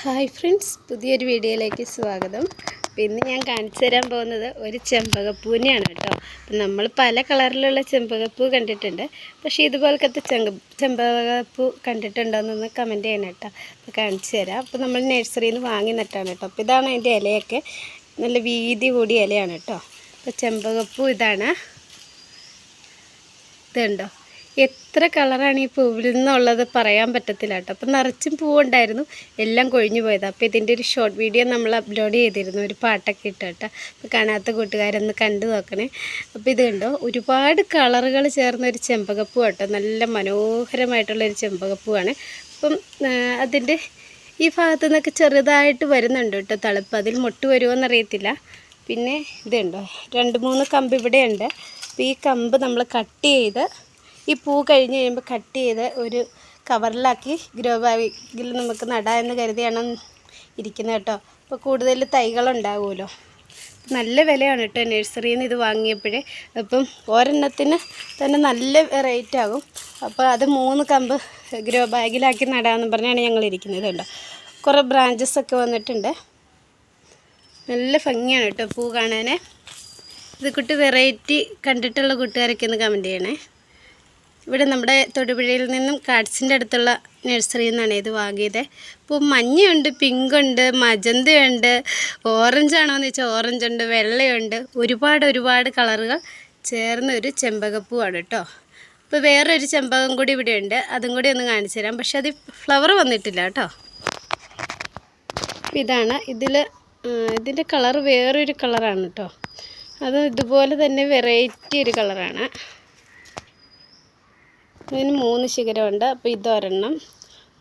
Hi friends പുതിയൊരു വീഡിയോയിലേക്ക് സ്വാഗതം. ഇന്ന് ഞാൻ കാണിച്ചു തരാൻ പോകുന്നത് ഒരു ചെമ്പകപ്പൂവിനെയാണ് കേട്ടോ. നമ്മൾ പല കളറിലുള്ള ചെമ്പകപ്പൂ കണ്ടിട്ടുണ്ട്. പക്ഷേ ഇതുപോലത്തെ ചെങ്ക ചെമ്പകപ്പൂ കണ്ടിട്ടുണ്ടോയെന്നൊന്ന് കമന്റ് ചെയ്യണം കേട്ടോ. അപ്പോൾ കാണിച്ചു തരാം. അപ്പോൾ നമ്മൾ നഴ്സറിയിൽ നിന്ന് വാങ്ങി നട്ടാണ് കേട്ടോ. അപ്പോൾ ഇതാണ് അതിന്റെ ഇലയൊക്കെ. നല്ല വീതി കൂടിയ ഇലയാണ് കേട്ടോ. അപ്പോൾ ചെമ്പകപ്പൂ ഇതാണ്. ഇതുണ്ടോ? എത്ര കളറാണ് ഈ പൂവിൽ നിന്നുള്ളത് പറയാൻ പറ്റത്തില്ല കേട്ടോ. അപ്പം നിറച്ചും പൂവുണ്ടായിരുന്നു. എല്ലാം കൊഴിഞ്ഞു പോയത്. അപ്പോൾ ഇതിന്റെ ഒരു ഷോർട്ട് വീഡിയോ നമ്മൾ അപ്ലോഡ് ചെയ്തിരുന്നു. ഒരു പാട്ടൊക്കെ ഇട്ട് കേട്ടോ. അപ്പോൾ കാണാത്ത കൂട്ടുകാരൊന്ന് കണ്ടു നോക്കണേ. അപ്പോൾ ഇത് കണ്ടോ? ഒരുപാട് കളറുകൾ ചേർന്ന ഒരു ചെമ്പകപ്പൂ കേട്ടോ. നല്ല മനോഹരമായിട്ടുള്ളൊരു ചെമ്പകപ്പൂവാണ്. അപ്പം അതിന്റെ ഈ ഭാഗത്തു നിന്നൊക്കെ ചെറുതായിട്ട് വരുന്നുണ്ട് കേട്ടോ തളിപ്പ്. അതിൽ മുട്ട് വരുമോയെന്നറിയത്തില്ല പിന്നെ ഇതുണ്ടോ രണ്ട് മൂന്ന് കമ്പ് ഇവിടെയുണ്ട്. അപ്പോൾ ഈ കമ്പ് നമ്മൾ കട്ട് ചെയ്ത് ഈ പൂ കഴിഞ്ഞ് കഴിയുമ്പോൾ കട്ട് ചെയ്ത് ഒരു കവറിലാക്കി ഗ്രോ ബാഗിൽ നമുക്ക് നടാമെന്ന് കരുതിയാണ് ഇരിക്കുന്നത് കേട്ടോ. അപ്പോൾ കൂടുതൽ തൈകളുണ്ടാകുമല്ലോ നല്ല വിലയാണ് കേട്ടോ നഴ്സറിയിൽ നിന്ന് ഇത് വാങ്ങിയപ്പോഴേ. അപ്പം ഒരെണ്ണത്തിന് തന്നെ നല്ല റേറ്റ് ആകും. അപ്പോൾ അത് മൂന്ന് കമ്പ് ഗ്രോ ബാഗിലാക്കി നടാമെന്ന് പറഞ്ഞാണ് ഞങ്ങൾ ഇരിക്കുന്നത് കേട്ടോ. കുറേ ബ്രാഞ്ചസ് ഒക്കെ വന്നിട്ടുണ്ട്. നല്ല ഭംഗിയാണ് കേട്ടോ പൂ കാണാൻ ഇത് കുട്ടി വെറൈറ്റി കണ്ടിട്ടുള്ള കൂട്ടുകാരൊക്കെ ഒന്ന് കമന്റ് ചെയ്യണേ. ഇവിടെ നമ്മുടെ തൊടുപുഴയിൽ നിന്നും കാട്സിന്റെ അടുത്തുള്ള നഴ്സറിയിൽ നിന്നാണ് ഇത് വാങ്ങിയത്. ഇപ്പോൾ മഞ്ഞയുണ്ട് പിങ്കുണ്ട് മജന്തയുണ്ട് ഓറഞ്ചാണോ എന്ന് വെച്ചാൽ ഓറഞ്ച് ഉണ്ട് വെള്ളയുണ്ട്. ഒരുപാട് ഒരുപാട് കളറുകൾ ചേർന്ന ഒരു ചെമ്പകപ്പൂവാണ് കേട്ടോ ഇപ്പോൾ വേറൊരു ചെമ്പകം കൂടി ഇവിടെ ഉണ്ട് അതും കൂടി ഒന്ന് കാണിച്ചു തരാം. പക്ഷെ അത് ഫ്ലവർ വന്നിട്ടില്ല കേട്ടോ ഇതാണ്. ഇതിൽ ഇതിന്റെ കളർ വേറൊരു കളറാണ് കേട്ടോ അത് ഇതുപോലെ തന്നെ വെറൈറ്റി ഒരു കളറാണ്. ഇതിന് മൂന്ന് ശിഖരമുണ്ട്. അപ്പോൾ ഇതൊരെണ്ണം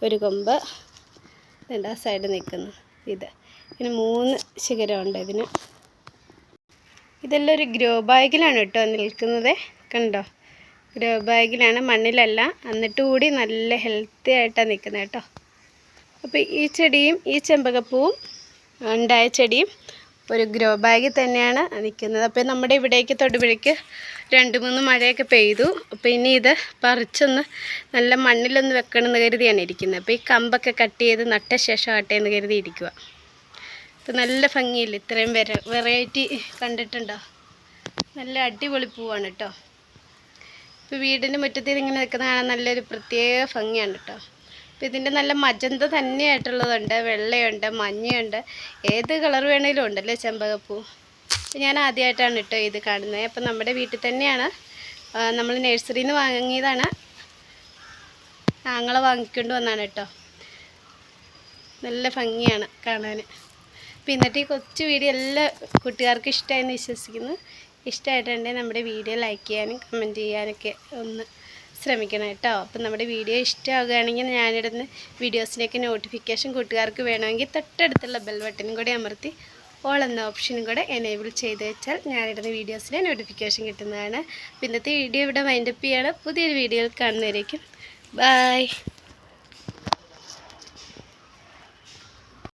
ഒരു കൊമ്പ് ഇതുണ്ട് സൈഡ് നിൽക്കുന്നു. ഇത്. ഇതിന് മൂന്ന് ശിഖരമുണ്ട് ഇതിന്. ഇതെല്ലാം ഒരു ഗ്രോ ബാഗിലാണ് കേട്ടോ നിൽക്കുന്നത്. കണ്ടോ? ഗ്രോ ബാഗിലാണ് മണ്ണിലല്ല. എന്നിട്ട് കൂടി നല്ല ഹെൽത്തി ആയിട്ടാണ് നിൽക്കുന്നത് കേട്ടോ. അപ്പോൾ ഈ ചെടിയും ഈ ചെമ്പകപ്പൂവും ഉണ്ടായ ചെടിയും ഒരു ഗ്രോ ബാഗിൽ തന്നെയാണ് നിൽക്കുന്നത്. അപ്പോൾ നമ്മുടെ ഇവിടേക്ക് തൊടുപുഴയ്ക്ക് രണ്ട് മൂന്ന് മഴയൊക്കെ പെയ്തു. അപ്പോൾ ഇനി ഇത് പറിച്ചൊന്ന് നല്ല മണ്ണിലൊന്ന് വെക്കണമെന്ന് കരുതിയാണ് ഇരിക്കുന്നത്. അപ്പോൾ ഈ കമ്പൊക്കെ കട്ട് ചെയ്ത് നട്ട ശേഷം ആട്ടെ എന്ന് കരുതി ഇരിക്കുക അപ്പോൾ നല്ല ഭംഗിയില്ല? ഇത്രയും വെറ വെറൈറ്റി കണ്ടിട്ടുണ്ടോ? നല്ല അടിപൊളി പൂവാണ് കേട്ടോ. ഇപ്പോൾ വീടിന്റെ മുറ്റത്തിൽ ഇങ്ങനെ നിൽക്കുന്ന കാണാൻ നല്ലൊരു പ്രത്യേക ഭംഗിയാണ് കേട്ടോ. അപ്പോൾ ഇതിന്റെ നല്ല മജന്ത തന്നെയായിട്ടുള്ളതുണ്ട്. വെള്ളയുണ്ട് മഞ്ഞയുണ്ട്. ഏത് കളർ വേണേലും ഉണ്ടല്ലേ ചെമ്പകപ്പൂ? ഞാൻ ആദ്യമായിട്ടാണ് കേട്ടോ ഇത് കാണുന്നത്. അപ്പം നമ്മുടെ വീട്ടിൽ തന്നെയാണ്. നമ്മൾ നഴ്സറിയിൽ നിന്ന് വാങ്ങിയതാണ്. ആങ്ങളെ വാങ്ങിക്കൊണ്ട് വന്നാണ് കേട്ടോ നല്ല ഭംഗിയാണ് കാണാൻ അപ്പം ഇന്നത്തെ ഈ കൊച്ചു വീഡിയോ എല്ലാ കുട്ടികാർക്കും ഇഷ്ടമായെന്ന് വിശ്വസിക്കുന്നു. ഇഷ്ടമായിട്ടുണ്ടെങ്കിൽ നമ്മുടെ വീഡിയോ ലൈക്ക് ചെയ്യാനും കമന്റ് ചെയ്യാനൊക്കെ ഒന്ന് ശ്രമിക്കണം കേട്ടോ അപ്പം നമ്മുടെ വീഡിയോ ഇഷ്ടമാകുകയാണെങ്കിൽ ഞാനിടുന്ന വീഡിയോസിലേക്ക് നോട്ടിഫിക്കേഷൻ കൂട്ടുകാർക്ക് വേണമെങ്കിൽ തൊട്ടടുത്തുള്ള ബെൽ ബട്ടനും കൂടി അമർത്തി ഓൾ എന്ന ഓപ്ഷനും കൂടെ എനേബിൾ ചെയ്ത് വെച്ചാൽ ഞാനിടുന്ന വീഡിയോസിന് നോട്ടിഫിക്കേഷൻ കിട്ടുന്നതാണ്. പിന്നത്തെ വീഡിയോ ഇവിടെ വൈൻഡപ്പ് ചെയ്യണം. പുതിയൊരു വീഡിയോയിൽ കാണുന്നവരേക്കും. ബായ്